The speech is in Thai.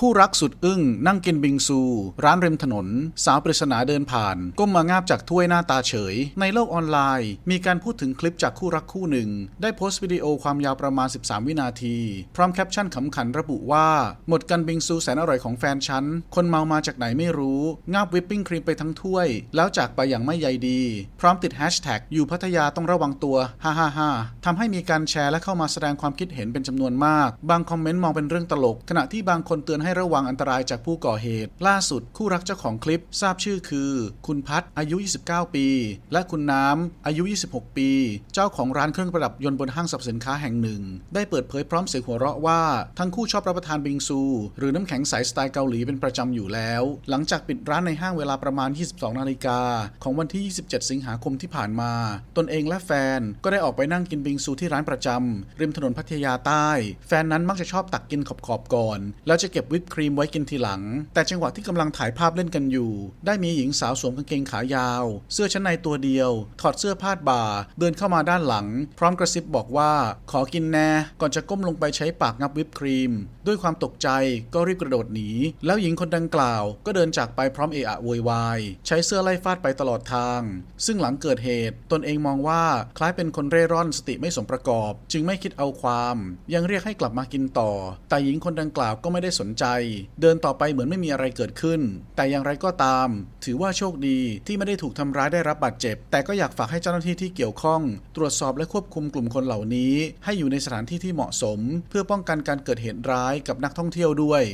คู่รักสุดอึ้งนั่งกินบิงซู ร้านริมถนน สาวปริศนาเดินผ่าน ก้มมางาบจากถ้วยหน้าตาเฉย ในโลกออนไลน์ มีการพูดถึงคลิปจากคู่รักคู่หนึ่ง ได้โพสต์วิดีโอความยาวประมาณ 13 วินาที พร้อมแคปชั่นขำขันระบุว่า หมดกันบิงซูแสนอร่อยของแฟนฉัน คนเมามาจากไหนไม่รู้ งาบวิปปิ้งครีมไปทั้งถ้วย แล้วจากไปอย่างไม่ใยดี พร้อมติดแฮชแท็กอยู่พัทยาต้องระวังตัวฮ่าฮ่าฮ่าทำให้มีการแชร์และเข้ามาแสดงความคิดเห็นเป็นจำนวนมาก บางคอมเมนต์มองเป็นเรื่องตลก ขณะที่บางคนเตือนให้ระวังอันตรายจากผู้ก่อเหตุ ล่าสุดคู่รักเจ้าของคลิปทราบชื่อคือ คุณพัฒอายุ 29 ปี และคุณน้ำอายุ 26 ปี เจ้าของร้านเครื่องประดับยนต์บนห้างสรรพสินค้าแห่งหนึ่ง ได้เปิดเผยพร้อมเสียงหัวเราะว่า ทั้งคู่ชอบรับประทานบิงซู หรือน้ำแข็งใสสไตล์เกาหลีเป็นประจำอยู่แล้ว หลังจากปิดร้านในห้างเวลาประมาณ 22 นาฬิกาของวันที่ 27 สิงหาคมที่ผ่านมา ตนเองและแฟนก็ได้ออกไปนั่งกินบิงซูที่ร้านประจำริมถนนพัทยาใต้ แฟนนั้นมักจะชอบตักกินขอบๆก่อน แล้วจะเก็บวปครีมไว้กินทีหลัง แต่จังหวะที่กำลังถ่ายภาพเล่นกันอยู่ ได้มีหญิงสาวสวมกางเกงขายาว เสื้อชั้นในตัวเดียว ถอดเสื้อพาดบ่า เดินเข้ามาด้านหลัง พร้อมกระซิบบอกว่า ขอกินแน่ ก่อนจะก้มลงไปใช้ปากงับวิปครีม ด้วยความตกใจก็รีบกระโดดหนี แล้วหญิงคนดังกล่าว ก็เดินจากไปพร้อมเอะอะโวยวาย ใช้เสื้อไล่ฟาดไปตลอดทาง ซึ่งหลังเกิดเหตุ ตนเองมองว่าคล้ายเป็นคนเร่ร่อนสติไม่สมประกอบ จึงไม่คิดเอาความ ยังเรียกให้กลับมากินต่อ แต่หญิงคนดังกล่าวก็ไม่ได้สนใจเดินต่อไปเหมือนไม่มีอะไรเกิดขึ้น แต่อย่างไรก็ตาม ถือว่าโชคดีที่ไม่ได้ถูกทำร้ายได้รับบาดเจ็บ แต่ก็อยากฝากให้เจ้าหน้าที่ที่เกี่ยวข้อง ตรวจสอบและควบคุมกลุ่มคนเหล่านี้ ให้อยู่ในสถานที่ที่เหมาะสม เพื่อป้องกันการเกิดเหตุร้ายกับนักท่องเที่ยวด้วย